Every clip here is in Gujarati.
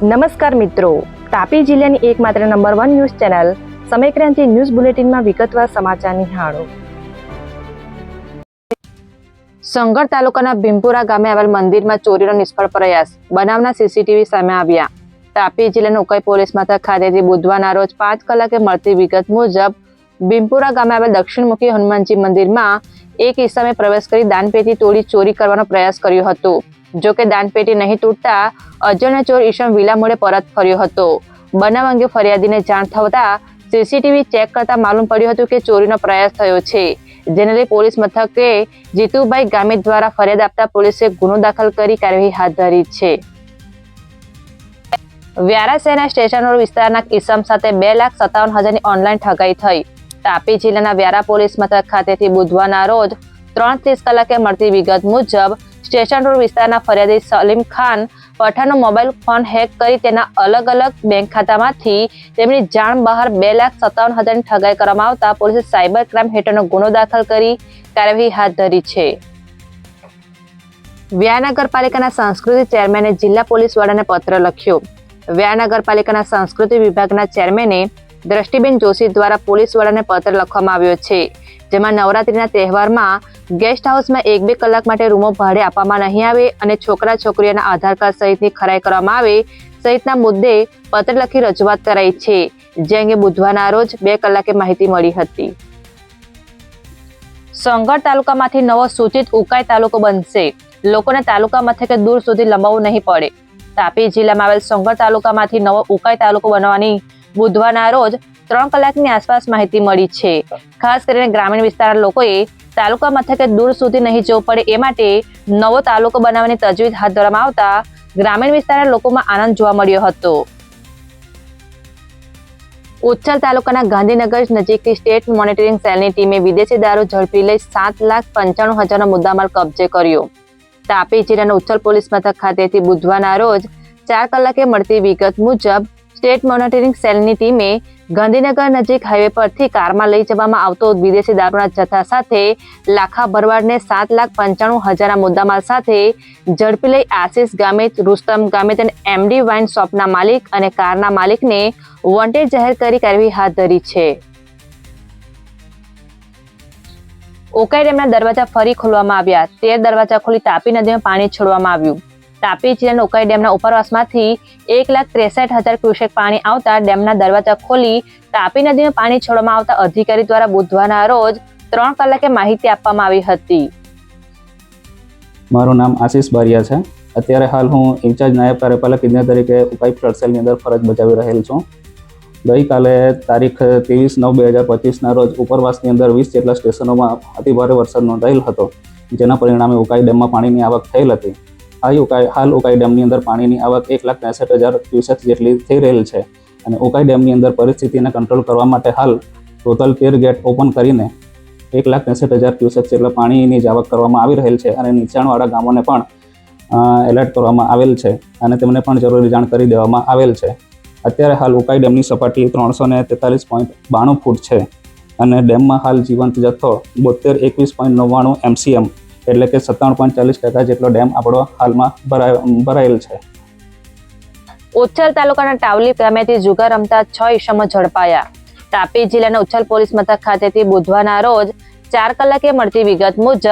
નમસ્કાર મિત્રો. તાપી જિલ્લાની એકમાત્ર number one news channel Samaykranti news બુલેટિનમાં વિગતવાર સમાચાર નિહાળો સંગર તાલુકાના ભીમપુરા ગામે આવેલ મંદિરમાં ચોરીનો નિષ્ફળ પ્રયાસ. બનાવના સીસીટીવી સામે આવ્યા. તાપી જિલ્લાના ઉકાઈ પોલીસ મથક ખાતેથી બુધવારના રોજ પાંચ કલાકે મળતી વિગત મુજબ, ભીમપુરા ગામે આવેલ દક્ષિણમુખી હનુમાનજી મંદિરમાં એક ઈસમે પ્રવેશ કરી દાનપેટી તોડી ચોરી કરવાનો પ્રયાસ કર્યો હતો. જો કે દાનપેટી નહીં તૂટતા અજાણ્યા ચોર ઈશમ વિલામોડે પરત ફર્યો હતો. બનાવ અંગે ફરિયાદીને જાણ થતા સીસીટીવી ચેક કરતા માલુમ પડ્યું હતું કે ચોરીનો પ્રયાસ થયો છે. જેને લઈ પોલીસ મથકે જીતુભાઈ ગામિત દ્વારા ફરિયાદ આપતા પોલીસે ગુનો દાખલ કરી કાર્યવાહી હાથ ધરી છે. વ્યારા શહેરના સ્ટેશન રોડ વિસ્તારના ઈસમ સાથે બે લાખ સત્તાવન હજારની ઓનલાઈન ઠગાઈ થઈ. તાપી જિલ્લાના વ્યારા પોલીસ મથક ખાતેથી બુધવારના રોજ ત્રણ ત્રીસ કલાકે મળતી વિગત મુજબ સ્ટેશન રોડ વિસ્તારના ફરિયાદી સલીમ ખાન પઠાણનો મોબાઈલ ફોન હેક કરી તેના અલગ અલગ બેંક ખાતામાંથી તેમની જાણ બહાર બે લાખ સત્તાવન હજારની ઠગાઈ કરવામાં આવતા પોલીસે સાયબર ક્રાઇમ હેઠળનો ગુનો દાખલ કરી કાર્યવાહી હાથ ધરી છે. વ્યા નગરપાલિકાના સંસ્કૃતિ ચેરમેને જિલ્લા પોલીસ વડાને પત્ર લખ્યો. વ્યા નગરપાલિકાના સંસ્કૃતિ વિભાગના ચેરમેને દ્રષ્ટિબેન જોશી દ્વારા પોલીસ વડાને પત્ર લખવામાં આવ્યો છે, જેમાં નવરાત્રીના તહેવારમાં ગેસ્ટ હાઉસમાં એક બે કલાક માટે રૂમો ભાડે આપવામાં નહીં આવે અને છોકરા છોકરીઓના આધાર કાર્ડ સહિતની ખરાઈ કરવામાં આવે, સહિતના મુદ્દે પત્ર લખી રજૂઆત કરાઈ છે, જે અંગે બુધવારના રોજ બે કલાકે માહિતી મળી હતી. સોંગઢ તાલુકામાંથી નવો સૂચિત ઉકાઈ તાલુકો બનશે. લોકોને તાલુકા મથકે દૂર સુધી લંબાવવું નહીં પડે. તાપી જિલ્લામાં આવેલ સોંગઢ તાલુકામાંથી નવો ઉકાઈ તાલુકો બનવાની બુધવારના રોજ ત્રણ કલાકની આસપાસ માહિતી મળી છે. ખાસ કરીને ગ્રામીણ વિસ્તારના લોકોએ તાલુકા મથકે દૂર સુધી નહીં જવું પડે એ માટે નવો તાલુકો બનાવવાની તજવીજ હાથ ધરવામાં આવતા ગ્રામીણ વિસ્તારના લોકોમાં આનંદ જોવા મળ્યો હતો. ઉચ્છલ તાલુકાના ગાંધીનગર નજીકથી સ્ટેટ મોનિટરિંગ સેલની ટીમે વિદેશી દારૂ ઝડપી લઈ સાત લાખ પંચાણું હજારનો મુદ્દામાલ કબજે કર્યો. તાપી જિલ્લાના ઉચ્છલ પોલીસ મથક ખાતેથી બુધવારના રોજ ચાર કલાકે મળતી વિગત મુજબ સ્ટેટ મોનિટરિંગ સેલની ટીમે ગાંધીનગર નજીક હાઈવે પરથી કારમાં લઈ જવામાં આવતો વિદેશી દારૂના જથ્થા સાથે લાખા ભરવાડને સાત લાખ પંચાણું હજારના મુદ્દામાલ સાથે ઝડપી લઈ આશિષ ગામિત રુસ્તમ ગામિત અને એમડી વાઇન શોપના માલિક અને કારના માલિકને વોન્ટેડ જાહેર કરી કાર્યવાહી હાથ ધરી છે. ઓકાઈ ડેમના દરવાજા ફરી ખોલવામાં આવ્યા. તેર દરવાજા ખોલી તાપી નદીમાં પાણી છોડવામાં આવ્યું. તાપી જિલ્લાના ઉકાઈ ડેમના ઉપરવાસમાંથી એક લાખ ત્રેસઠ હજાર ક્યુસેક પાણી આવતા ડેમના દરવાજા ખોલી તાપી નદીમાં પાણી છોડવામાં આવતા અધિકારી દ્વારા બુધવારના રોજ ત્રણ કલાકે માહિતી આપવામાં આવી હતી. મારું નામ આશીષ બારિયા છે. અત્યારે હાલ હું ઇન્ચાર્જ નાયબ કાર્યપાલક ઇજનેર તરીકે ઉકાઈ ફ્લડ સેલની અંદર ફરજ બજાવી રહેલ છું. ગઈકાલે તારીખ ત્રેવીસ નવ બે હજાર પચીસના રોજ ઉપરવાસની અંદર વીસ જેટલા સ્ટેશનોમાં અતિભારે વરસાદ નોંધાયેલ હતો, જેના પરિણામે ઉકાઈ ડેમમાં પાણીની આવક થયેલ હતી. આ ઉકાઈ હાલ ઉકાઈ ડેમની અંદર પાણીની આવક એક લાખ ત્રેસઠ હજાર ક્યુસેક જેટલી થઈ રહેલ છે. અને ઉકાઈ ડેમની અંદર પરિસ્થિતિને કંટ્રોલ કરવા માટે હાલ ટોટલ તેર ગેટ ઓપન કરીને એક લાખ ત્રેસઠ હજાર ક્યુસેક જેટલા પાણીની આવક કરવામાં આવી રહેલ છે અને નીચાણવાળા ગામોને પણ એલર્ટ કરવામાં આવેલ છે અને તેમને પણ જરૂરી જાણ કરી દેવામાં આવેલ છે. અત્યારે હાલ ઉકાઈ ડેમની સપાટી ત્રણસો ને તેતાલીસ પોઈન્ટ બાણું ફૂટ છે અને ડેમમાં હાલ જીવંત જથ્થો બોતેર એકવીસ પોઈન્ટ નવ્વાણું એમસીએમ એટલે કે સત્તાણું પોઈન્ટ ચાલીસ ટકા જેટલો ડેમ આપણો હાલમાં ભરાયેલ છે. ઉચ્છલ તાલુકાના ટાવલી ગામેથી જુગાર રમતા છ ઈસમો ઝડપાયા. તાપી જિલ્લાના ઉચ્છલ પોલીસ મથક ખાતેથી બુધવારના રોજ ચાર કલાકે મળતી વિગત મુજબ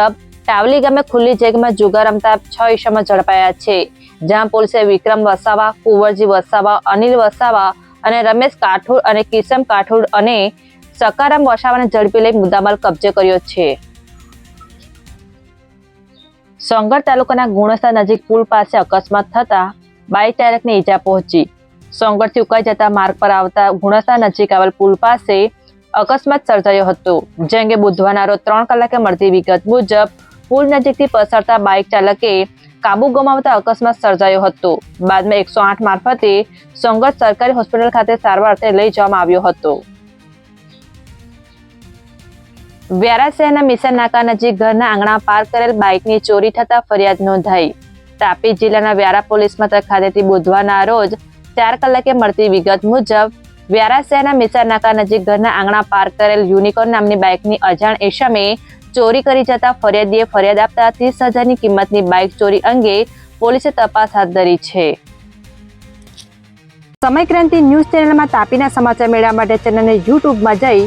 ટાવલી ગામે ખુલ્લી જગ્યામાં જુગાર રમતા છ ઈસમો ઝડપાયા છે, જ્યાં પોલીસે વિક્રમ વસાવા, કુંવરજી વસાવા, અનિલ વસાવા અને રમેશ કાઠોડ અને કિસમ કાઠોડ અને સકારામ વસાવાને ઝડપી લઈ મુદ્દામાલ કબજે કર્યો છે. સોંગઢ તાલુકાના ગુણસ્તા નજીક પુલ પાસે અકસ્માત થતા બાઇક ચાલકને ઈજા પહોંચી. સોંગરથી ઉકાઈ જતા માર્ગ પર આવતા ગુણસ્તા નજીક આવેલ પુલ પાસે અકસ્માત સર્જાયો હતો, જે અંગે બુધવારના રોજ ત્રણ કલાકે મળતી વિગત મુજબ પુલ નજીકથી પસારતા બાઇક ચાલકે કાબુ ગુમાવતા અકસ્માત સર્જાયો હતો. બાદમાં એકસો આઠ મારફતે સોંગઢ સરકારી હોસ્પિટલ ખાતે સારવાર લઈ જવામાં આવ્યો હતો. વ્યારા શહેરના મિશન નાકા નજીક ઘરના આંગણા પાર કરેલ બાઇકની ચોરી થતા ફરિયાદ નોંધાઈ. તાપી જિલ્લાના વ્યારા પોલીસ મથક ખાતેથી બુધવારના રોજ ચાર કલાકે મળતી વિગત મુજબ, વ્યારા શહેરના મિશન નાકા નજીક ઘરના આંગણા પાર કરેલ યુનિકોર્ન નામની બાઇકની અજાણ એશમે ચોરી કરી જતા ફરિયાદીએ ફરિયાદ આપતા ત્રીસ હજારની કિંમતની બાઇક ચોરી અંગે પોલીસે તપાસ હાથ ધરી છે. સમયક્રાંતિ ન્યૂઝ ચેનલમાં તાપીના સમાચાર મેળવવા માટે ચેનલને યુટ્યુબમાં જઈ